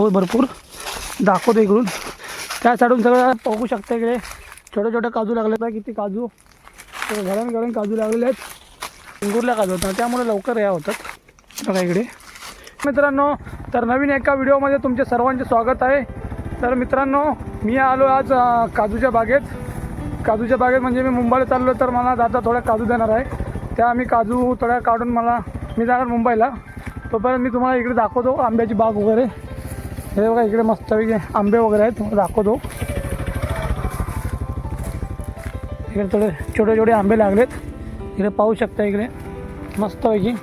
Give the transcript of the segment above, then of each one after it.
हो भरपूर. दाखवतो इकडून. त्या साईडून सगळं बघू शकता इकडे. छोटे छोटे काजू लागले आहेत किती काजू. घरण घरण काजू लागलेले आहेत. इंगूरला काजू होतात. त्यामुळे लवकर या होतात. बघा इकडे. मित्रांनो तर नवीन एका व्हिडिओमध्ये तुमचे सर्वांचे स्वागत आहे. तर मित्रांनो मी आलो आज काजूच्या बागेत. काजूच्या बागेत म्हणजे मी मुंबईला चाललो तर मला दादा थोड्या काजू देणार आहे. त्या मी काजू थोड्या काढून मला मी जाणार मुंबईला. तोपर्यंत मी तुम्हाला इकडे दाखवतो आंब्याची बाग वगैरे. हे बघा इकडे मस्तपैकी आंबे वगैरे आहेत तुम्हाला दाखवतो. इकडे थोडे छोटे छोटे आंबे लागलेत. इकडे पाहू शकता इकडे. मस्तपैकी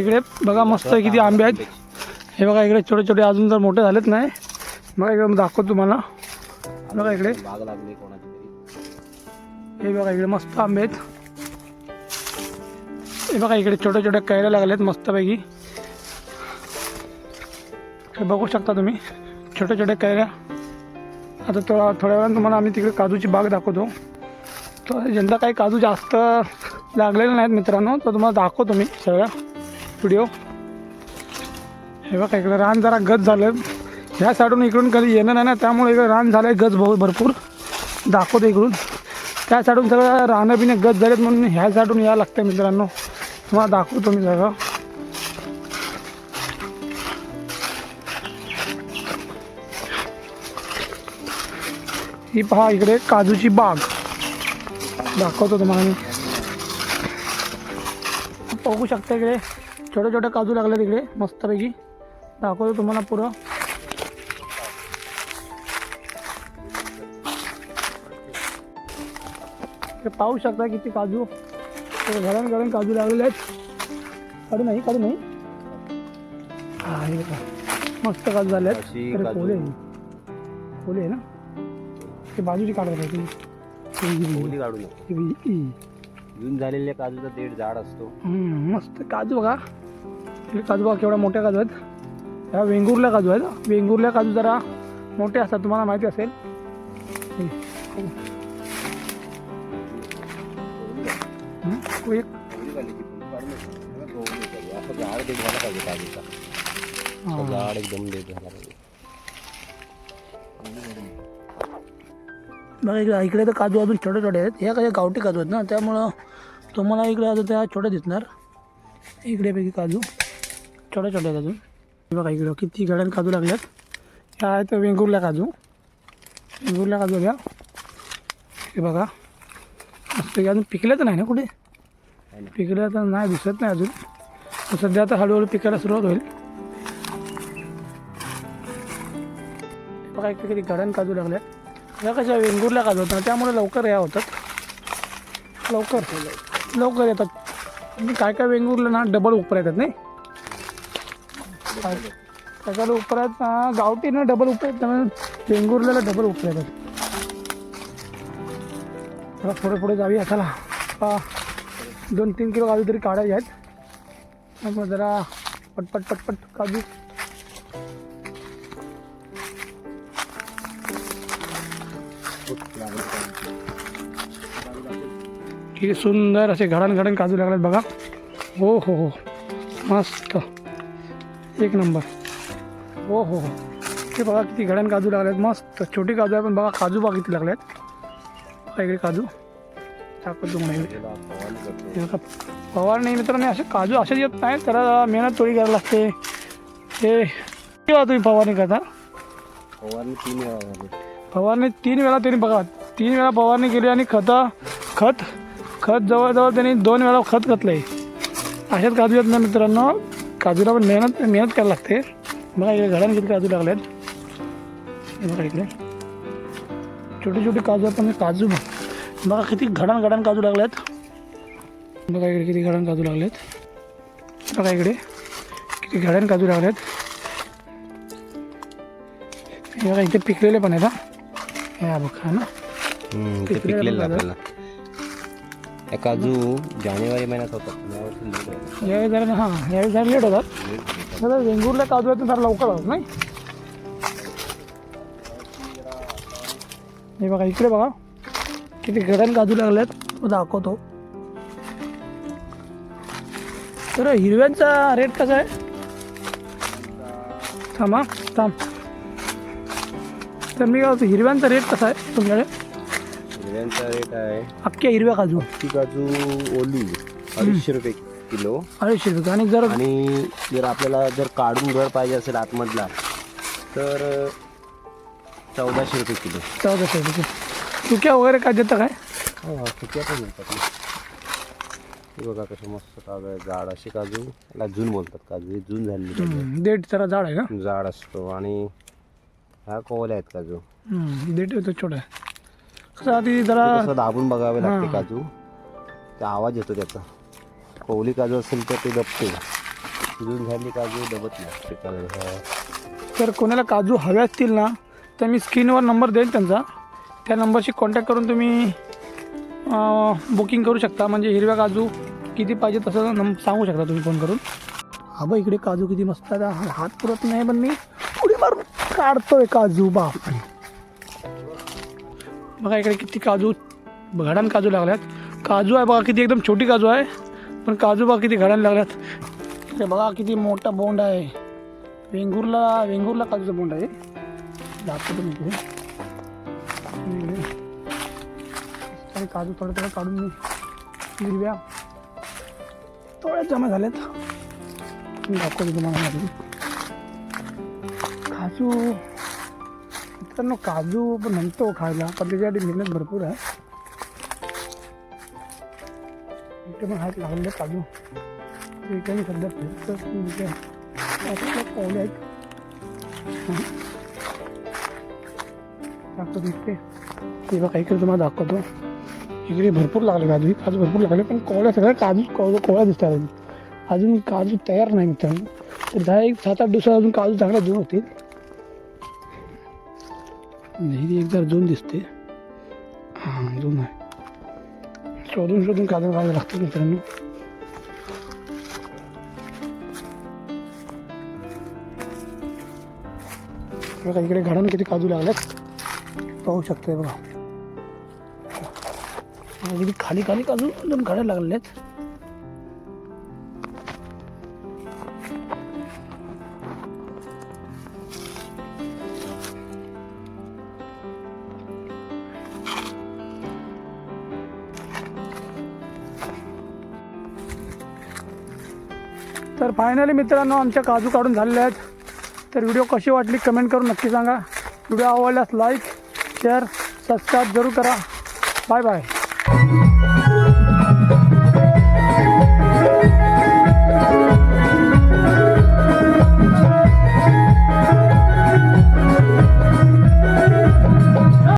इकडे बघा मस्त किती आंबे आहेत. हे बघा इकडे छोटे छोटे अजून तर मोठे झालेत नाही. बघा इकडे दाखवतो तुम्हाला. बघा इकडे. हे बघा इकडे मस्त आंबे आहेत. हे बघा इकडे छोटे छोटे कैऱ्या लागलेत मस्तपैकी हे बघू शकता तुम्ही. छोटे छोटे कैऱ्या. आता थोडा थोड्या वेळानं तुम्हाला आम्ही तिकडे काजूची बाग दाखवतो. तर यंदा काही काजू जास्त लागलेले नाहीत मित्रांनो. तर तुम्हाला दाखवतो मी सगळ्या व्हिडिओ हे बघा इकडे रान जरा गज झालं. ह्या साईडून इकडून कधी येणं नाही ना त्यामुळे इकडे रान झालं आहे गज भाऊ भरपूर. दाखवतो इकडून. त्या साईडून सगळं राहणं बिणं गज झालेत म्हणून ह्या साईडून यायला लागतं मित्रांनो. तुम्हाला दाखवतो मी सगळं. ही पहा इकडे काजूची बाग. दाखवतो तुम्हाला मी. बघू शकता इकडे छोटे छोटे काजू लागले तिकडे मस्तपैकी. दाखवतो तुम्हाला पुरं पाहू शकता किती काजू. घरण घरण काजू लागलेले आहेत. काढू नाही काढू नाही. मस्त काजू झाले आहेत अशी अरे काजू. पोले पोले आहे ना? ते बाजूची काढत आहे ती ओली काढू नको झालेल्या काजूचा देड झाड असतो. मस्त काजू बघा. काजू बघा केवढ्या मोठ्या काजू आहेत. ह्या वेंगुर्ल्या काजू आहेत. वेंगुर्ल्या काजू जरा मोठे असतात तुम्हाला माहिती असेल. हे, हो. हम्म, एक. ओली काढली की पण काढू नको. ओली काढली. असं झाड देख झाला पाहिजे काजूचा. झाड एकदम झाला पाहिजे. बघा इकडे इकडे तर काजू अजून छोटे छोटे आहेत. ह्या काही गावठी काजू आहेत ना? त्यामुळं तुम्हाला इकडे अजून त्या छोट्या दिसणार. इकडे पैकी काजू. छोटे छोटे आहेत अजून. हे बघा इकडे किती गड्यान काजू लागल्यात. ह्या आहेत वेंगुर्ल्या काजू. वेंगुर्ल्या काजू घ्या. हे बघा. हे अजून पिकल्या तर नाही ना कुठे? नाही. पिकल्या तर नाही दिसत नाही अजून. सध्या आता हळूहळू पिकायला सुरुवात होईल. बघा इकडे किती काजू लागल्यात या कशा वेंगुरला काजू होतात त्यामुळे लवकर या होतात. लवकर. लवकर येतात. म्हणजे काय काय वेंगुर्ला ना डबल उपर येतात नाही. काय काय उपर ना गावठी ना डबल उपर येतात त्यामुळे वेंगुर्ल्याला डबल उपर येतात. जरा पुढे पुढे जाऊया चला. दोन तीन किलो काजू तरी काढायचे आहेत. त्यामुळे जरा पटपट पटपट काजू. किती सुंदर असे घडण घडण काजू लागलेत बघा. हो हो हो. मस्त. एक नंबर. हो हो हो. ते बघा किती घडण काजू लागलेत. मस्त. छोटी काजू आहे पण बघा काजू बघा किती लागल्यात वेगळे इकडे काजू दाखवतो तुम्हाला इकडे. नाही मित्रांनो असे काजू असेच येत नाही तर मेहनत थोडी करायला लागते. हे केव्हा तुम्ही फवारणी करता. फवारणी तीन वेळा झाली फवारणी तीन वेळा त्यांनी बघा तीन वेळा फवारणी केली आणि खतं खत खत जवळजवळ त्यांनी दोन वेळा खत घातलं आहे अशाच काजू येत नाही मित्रांनो काजूला पण मेहनत मेहनत करायला लागते. बघा इकडे घडाने किती काजू लागले आहेत बघा इकडे. छोटे छोटे काजू आहेत पण काजू बघा. किती घडान घडान काजू लागले आहेत बघा इकडे किती घडान काजू लागले आहेत बघा इकडे. किती घडान काजू लागले आहेत बघा इथे पिकलेले पण आहेत हा. हे बघा ना? हम्म, ते पिकलेलं. आपल्याला. हे काजू जानेवारी महिन्यात होतात यावर्षी late आहे. यावेळी जरा हां यावेळी जरा लेट होतात. Late होतात. जरा वेंगुर्ला काजू आहेत ना जरा लवकर होतात नाही? हे बघा इकडे बघा. किती गडन काजू लागलेत. तो दाखवतो. तर हिरव्यांचा रेट कसा आहे? थांब हा थांब. तर मी काय हिरव्यांचा रेट कसा आहे तुमच्याकडे? हिरव्यांचा रेट आहे. अख्ख्या हिरव्या काजू. ती काजू ओली अडीचशे रुपये किलो. अडीचशे रुपये. आणि जर आणि जर आपल्याला जर काढून घर पाहिजे असेल आतमधला तर चौदाशे रुपये किलो. चौदाशे रुपये. चुक्या वगैरे काय देतं काय? हा सुक्या पण मिळतात ना. हे बघा कसे मस्त काजू आहे जाड असे काजू. याला जून बोलतात काजू. हे जून झालेले काजू हम्म, देठ जरा जाड आहे का? आहेत. जाड असतो. आणि ह्या कोवल्या आहेत काजू देठ येतो छोटा कसं आधी जरा कसं दाबून बघावे लागते हा. काजू. ते आवाज येतो त्याचा. कोवली काजू असेल तर ते दबते. जून झाली काजू दबत नाही. हा. तर कोणाला काजू हवे असतील ना तर मी स्क्रीनवर नंबर देईन त्यांचा. त्या नंबरशी कॉन्टॅक्ट करून तुम्ही बुकिंग करू शकता. म्हणजे हिरव्या काजू किती पाहिजे तसं नम सांगू शकता तुम्ही फोन करून. हा बघ इकडे काजू किती मस्त आहे. हा- हात पुरत नाही पण मी उडी मारून काढतोय काजू बापरे. बघा इकडे किती काजू घडान काजू लागल्यात. काजू आहे बघा किती एकदम छोटी काजू आहे. पण काजू बघा किती घडान लागल्यात. ते बघा किती मोठा बोंड आहे. वेंगूरला वेंगुर्ला काजूचा बोंड आहे. दाखवतो तुम्ही इकडे. काजू थोडं थोडं काढून मी हिरव्या थोड्या जमा झाल्यात. दाखवतो तुम्हाला काजू. मित्रांनो काजू पण म्हणतो खायला पण त्याच्यासाठी मेहनत भरपूर आहे. इथे पण आहेत लागले काजू. ठिकाणी सध्या फिरतं पण पावले आहेत. दाखवतो इकडे ते बघा इकडे तुम्हाला दाखवतो. इकडे भरपूर लागले काजू. काजू भरपूर लागले पण कोवळ्या सगळ्या काजू कोवळ्या कोवळ्या दिसतात अजून. काजू तयार नाही मित्रांनो तर दहा एक सात आठ दिवसात अजून काजू चांगला देऊन होतील. ही एक जर दिसते. हां दोन आहे. शोधून शोधून काजू घालायला लागतं मित्रांनो. बघा इकडे घडाने किती काजू लागल्यात. पाहू शकते बघा. खाली खाली काजू दोन घड्या आहेत तर फायनली मित्रांनो आमच्या काजू काढून झालेले आहेत. तर व्हिडिओ कशी वाटली कमेंट करून नक्की सांगा. व्हिडिओ आवडल्यास लाईक शेअर सबस्क्राईब जरूर करा. Bye bye